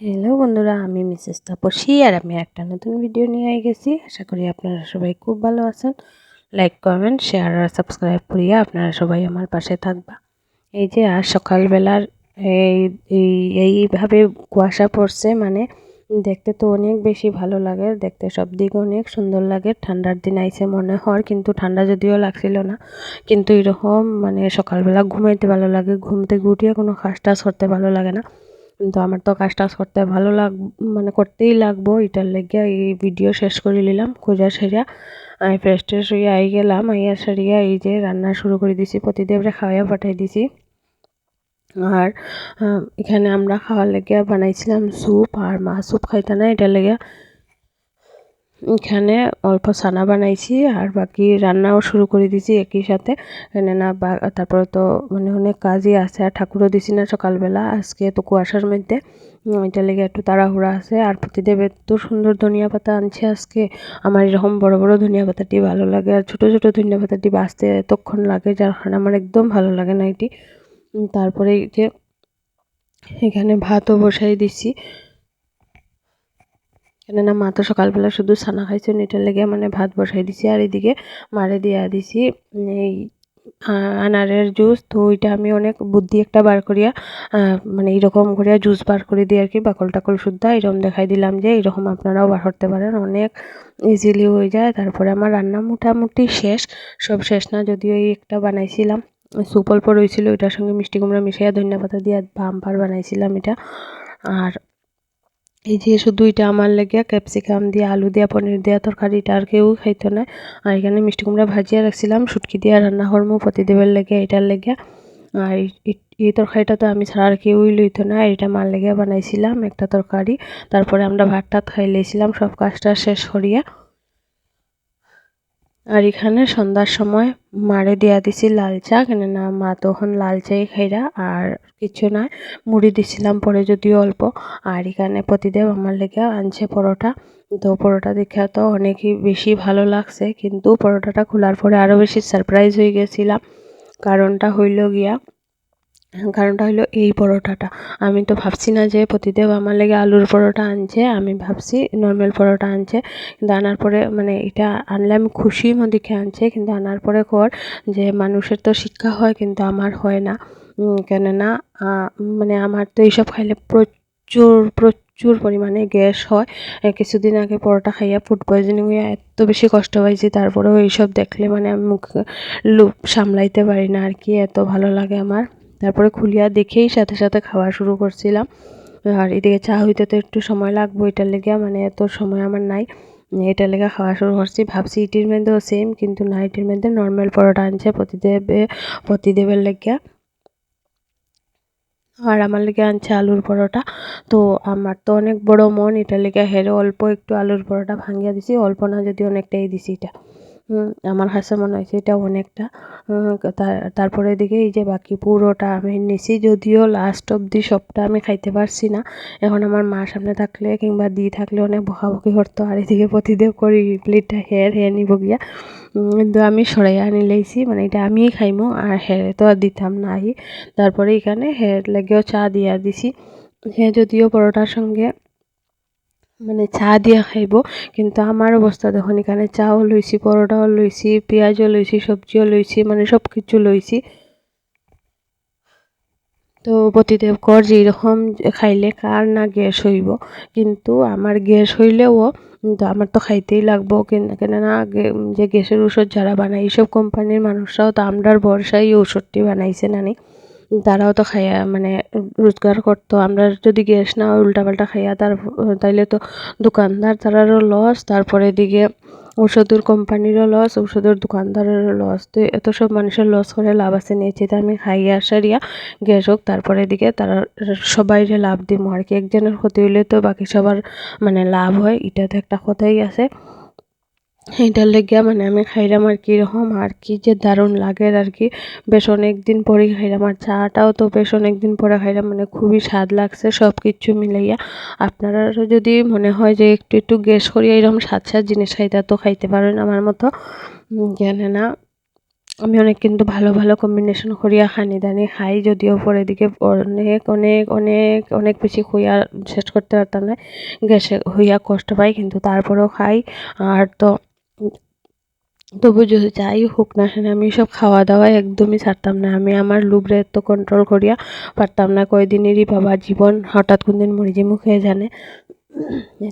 Hello বন্ধুরা, আমি Mrs Tapasi আর আমি একটা নতুন ভিডিও নিয়ে আই গেছি আশা করি আপনারা সবাই খুব ভালো আছেন। লাইক কমেন্ট শেয়ার আর সাবস্ক্রাইব করিয়া আপনারা সবাই আমার পাশে থাকবা। এই যে আর সকালবেলার এই এইভাবে কুয়াশা পড়ছে মানে দেখতে তো অনেক বেশি ভালো লাগে। দেখতে সব দিক অনেক সুন্দর লাগে। ঠান্ডার দিন আইসে মনে হয়, কিন্তু ঠান্ডা যদিও লাগছিল না, কিন্তু এরকম মানে সকালবেলা ঘুমাইতে ভালো লাগে। ঘুমতে গুটিয়ে কোনো খাস টাজ করতে ভালো লাগে না। কিন্তু আমার তো কাজ টাজ করতে ভালো লাগ মানে করতেই লাগবো। এটার লেগে এই ভিডিও শেষ করে নিলাম, খোঁজা সেরা। আমি ফ্রেশ ট্রেশ হয়ে আই গেলাম, আইয়া সারিয়া এই যে রান্না শুরু করে দিছি, প্রতিদেবরে খাওয়াইয়া পাঠাই দিছি। আর এখানে আমরা খাওয়ার লেগে বানাইছিলাম স্যুপ আর মা স্যুপ খাইতে না, এটার লেগে এখানে অল্প ছানা বানাইছি আর বাকি রান্নাও শুরু করে দিছি একই সাথে। না বা, তারপরে তো মানে অনেক কাজই আছে আর ঠাকুরও দিছি না সকালবেলা। আজকে তো কুয়াশার মধ্যে এটা লেগে একটু তাড়াহুড়া আছে। আর প্রতিদেব এত সুন্দর ধনিয়া পাতা আনছে আজকে। আমার এরকম বড় বড় ধনিয়া পাতাটি ভালো লাগে। আর ছোট ছোট ধনিয়া পাতাটি বাঁচতে এতক্ষণ লাগে, যার কারণে আমার একদম ভালো লাগে না এটি। তারপরে যে, এখানে ভাতও বসাই দিছি। কেননা মা তো সকালবেলা শুধু ছানা খাইছে এটার লেগে মানে ভাত বসাই দিছি আর এদিকে মারে দিয়া দিছি, এই আনারের জুস। তো ওইটা আমি অনেক বুদ্ধি একটা বার করিয়া মানে এইরকম করিয়া জুস বার করে দিই আর কি বাকল টাকল শুদ্ধা এরকম দেখাই দিলাম যে এরকম আপনারাও বার করতে পারেন। অনেক ইজিলি হয়ে যায়। তারপরে আমার রান্না মোটামুটি শেষ, সব শেষ না, যদিও এই একটা বানাইছিলাম। সুপ অল্প রয়েছিল ওইটার সঙ্গে মিষ্টি কুমড়া মিশিয়ে ধনিয়া পাতা দিয়ে বাম্পার বানাইছিলাম এটা। আর এই যে শুধু এটা আমার লাগিয়া ক্যাপসিকাম দিয়ে, আলু দিয়া, পনির দিয়া, তরকারিটা আর কেউ খাইতো না। আর এখানে মিষ্টি কুমড়া ভাজিয়া রাখছিলাম, শুটকি দিয়া রান্না করমু প্রতিদেবের লাগিয়া এটার লাগিয়া আর এই তরকারিটা তো আমি ছাড়া আর কেউই লইতো না এটা মার লেগে বানাইছিলাম একটা তরকারি। তারপরে আমরা ভাতটা খাই লেছিলাম, সব কাজটা শেষ করিয়া। আর এখানে সন্ধ্যার সময় মারে দিয়া দিছি লাল চা, কেননা মা তখন লাল চাই খাইরা, আর কিছু না মুড়ি দিছিলাম পরে যদিও অল্প। আর এখানে প্রতিদেব আমার লেগে আনছে পরোটা। তো পরোটা দেখা তো অনেকই বেশি ভালো লাগছে, কিন্তু পরোটাটা খোলার পরে আরও বেশি সারপ্রাইজ হয়ে গেছিলাম। কারণটা হইল গিয়া কারণটা হলো এই পরোটাটা। আমি তো ভাবছি না যে প্রতিদেব আমার লেগে আলুর পরোটা আনছে, আমি ভাবছি নর্মাল পরোটা আনছে। কিন্তু আনার পরে মানে এটা আনলে আমি খুশি মদিকে আনছে, কিন্তু আনার পরে কর যে মানুষের তো শিক্ষা হয়, কিন্তু আমার হয় না। কেননা মানে আমার তো এইসব খাইলে প্রচুর প্রচুর পরিমাণে গ্যাস হয়। কিছুদিন আগে পরোটা খাইয়া ফুড পয়জনিং হয়ে এত বেশি কষ্ট পাইছি, তারপরেও এইসব দেখলে মানে আমি মুখ, লুপ সামলাইতে পারি না আর কি, এত ভালো লাগে আমার। তারপরে খুলিয়া দেখেই সাথে সাথে খাওয়া শুরু করছিলাম। আর এদিকে চা হইতে তো একটু সময় লাগবো, এটার লেগে মানে এত সময় আমার নাই। এটার লেগে খাওয়া শুরু করছি। ভাবছি ইটির মধ্যেও সেম কিন্তু না, ইটির মধ্যে নর্মাল পরোটা আনছে প্রতিদেবে, প্রতিদেবের লেগে আর আমার লেগে আনছে আলুর পরোটা। তো আমার তো অনেক বড় মন, এটার লেগে হেরে অল্প একটু আলুর পরোটা ভাঙিয়া দিছি, অল্প না যদি অনেকটাই দিছি এটা। আমার কাছে মনে হয়েছে এটা অনেকটা। তারপরে এদিকে এই যে বাকি পুরোটা আমি নিছি যদিও লাস্ট অবধি সবটা আমি খাইতে পারছি না। এখন আমার মা সামনে থাকলে কিংবা দি থাকলে অনেক বকাবকি করতো, আর এদিকে প্রতিদেব করি প্লেটটা হের হের নিব গিয়া। কিন্তু আমি সরাইয়া আনি মানে এটা আমিই খাইমো, আর হেরে তো আর দিতাম নাই। তারপরে এখানে হের লাগেও চা দিয়া দিছি। হে যদিও পরোটার সঙ্গে মানে চা দিয়া খাইব। কিন্তু আমার অবস্থা দেখুন এখানে চাও লইছি পরোটাও লইছি পেঁয়াজও লইছি সবজিও লইছি মানে সব কিছু লইছি তো প্রতিদেব কর যে এরকম খাইলে কার না গ্যাস হইব। কিন্তু আমার গ্যাস হইলেও তো আমার তো খাইতেই লাগবো। কেননা যে গ্যাসের ওষুধ যারা বানায় এইসব কোম্পানির মানুষরাও তো আমরার ভরসায় ওষুধটি বানাইছে নানি। তারাও তো খাইয়া মানে রোজগার করতো। আমরা যদি গ্যাস না উল্টাপাল্টা খাইয়া, তার, তাইলে তো দোকানদার তারারও লস তারপরে এদিকে ওষুধের কোম্পানিরও লস ওষুধের দোকানদারেরও লস তো এত সব মানুষের লস করে লাভ আছে নিয়েছে তো আমি খাইয়া সারিয়া গ্যাস হোক, তারপরে এদিকে তারা সবাই যে লাভ দিব আর কি একজনের ক্ষতি হইলে তো বাকি সবার মানে লাভ হয়। এটা তো একটা কথাই আছে। এইটার লেগিয়া মানে আমি খাইলাম আর কি আর কি যে দারুণ লাগে আর কি। বেশ অনেক দিন পরে খাইলাম আর চাটাও তো বেশ অনেক দিন পরে খাইলাম মানে খুবই স্বাদ লাগছে সব কিছু মিলাইয়া। আপনারাও যদি মনে হয় যে একটু একটু গ্যাস করিয়া এরকম স্বাদ স্বাদ জিনিস খাইতে তো খাইতে পারেন আমার মতো জানে না, আমি অনেক কিন্তু ভালো ভালো কম্বিনেশন করিয়া খানি দানি খাই যদিও পরে দিকে অনেক অনেক অনেক অনেক বেশি খুইয়া শেষ করতে পারতাম না গ্যাসে হইয়া কষ্ট পাই, কিন্তু তারপরেও খাই আর তো তবু যদি যাই হোক না কেন আমি সব খাওয়া দাওয়া একদমই ছাড়তাম না। আমি আমার লুবরে এত কন্ট্রোল করিয়া পারতাম না কয়দিনেরই বাবা জীবন হঠাৎ কোনদিন মরে যে মুখে জানে।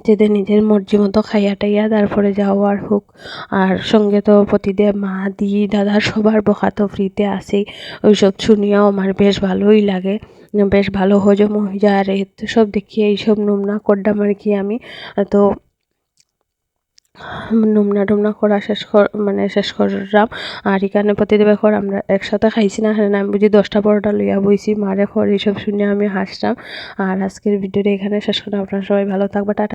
যেতে নিজের মর্জি মতো খাইয়া টাইয়া তারপরে যাওয়ার হোক। আর সঙ্গে তো প্রতিদেব মা, দি, দাদা সবার বকা তো ফ্রিতে আসেই ওইসব শুনিয়াও আমার বেশ ভালোই লাগে। বেশ ভালো হজম হয়ে যায় আর সব দেখিয়ে এইসব নোংরা করডাম আর কি আমি? তো নোমনা টোমনা করা শেষ কর মানে শেষ করলাম। আর এখানে প্রতিদেব খর আমরা একসাথে খাইছি না হ্যাঁ আমি বুঝি দশটা পরোটা লইয়া বইছি, মারে খর এইসব শুনে আমি হাসতাম আর আজকের ভিডিওটা এখানে শেষ করলাম। আপনারা সবাই ভালো থাকবে, টাটা।